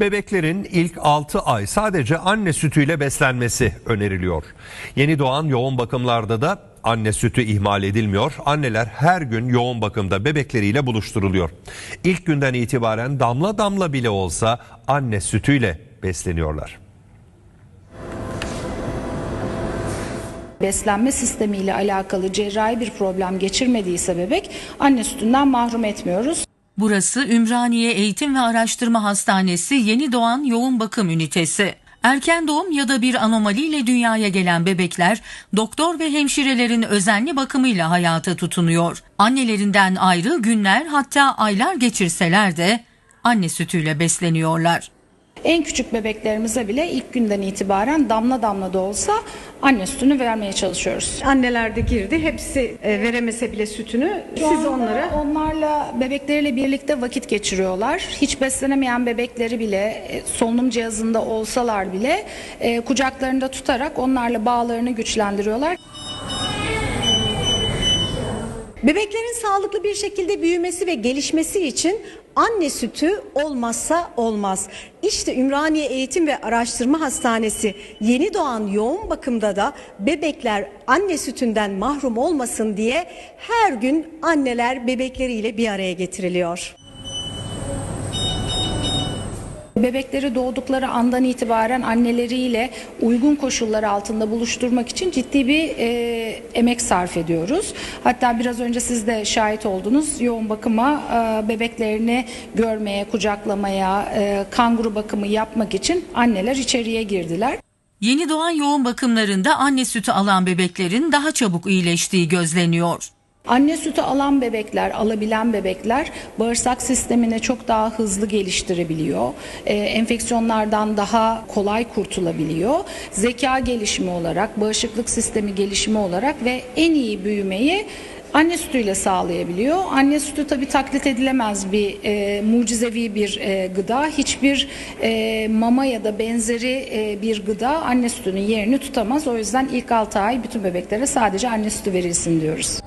Bebeklerin ilk 6 ay sadece anne sütüyle beslenmesi öneriliyor. Yeni doğan yoğun bakımlarda da anne sütü ihmal edilmiyor. Anneler her gün yoğun bakımda bebekleriyle buluşturuluyor. İlk günden itibaren damla damla bile olsa anne sütüyle besleniyorlar. beslenme sistemiyle alakalı cerrahi bir problem geçirmediyse bebek anne sütünden mahrum etmiyoruz. Burası Ümraniye Eğitim ve Araştırma Hastanesi Yeni Doğan Yoğun Bakım Ünitesi. Erken doğum ya da bir anomaliyle dünyaya gelen bebekler doktor ve hemşirelerin özenli bakımıyla hayata tutunuyor. Annelerinden ayrı günler hatta aylar geçirseler de anne sütüyle besleniyorlar. En küçük bebeklerimize bile ilk günden itibaren damla damla da olsa anne sütünü vermeye çalışıyoruz. Anneler de girdi. Hepsi e, veremese bile sütünü Şu siz onlara onlarla bebekleriyle birlikte vakit geçiriyorlar. Hiç beslenemeyen bebekleri bile e, solunum cihazında olsalar bile e, kucaklarında tutarak onlarla bağlarını güçlendiriyorlar. Bebeklerin sağlıklı bir şekilde büyümesi ve gelişmesi için anne sütü olmazsa olmaz. İşte Ümraniye Eğitim ve Araştırma Hastanesi yeni doğan yoğun bakımda da bebekler anne sütünden mahrum olmasın diye her gün anneler bebekleriyle bir araya getiriliyor. Bebekleri doğdukları andan itibaren anneleriyle uygun koşullar altında buluşturmak için ciddi bir e, emek sarf ediyoruz. Hatta biraz önce siz de şahit oldunuz yoğun bakıma e, bebeklerini görmeye, kucaklamaya, e, kanguru bakımı yapmak için anneler içeriye girdiler. Yeni doğan yoğun bakımlarında anne sütü alan bebeklerin daha çabuk iyileştiği gözleniyor. Anne sütü alan bebekler, alabilen bebekler bağırsak sistemini çok daha hızlı geliştirebiliyor. Ee, enfeksiyonlardan daha kolay kurtulabiliyor. Zeka gelişimi olarak, bağışıklık sistemi gelişimi olarak ve en iyi büyümeyi anne sütüyle sağlayabiliyor. Anne sütü tabii taklit edilemez bir e, mucizevi bir e, gıda. Hiçbir e, mama ya da benzeri e, bir gıda anne sütünün yerini tutamaz. O yüzden ilk 6 ay bütün bebeklere sadece anne sütü verilsin diyoruz.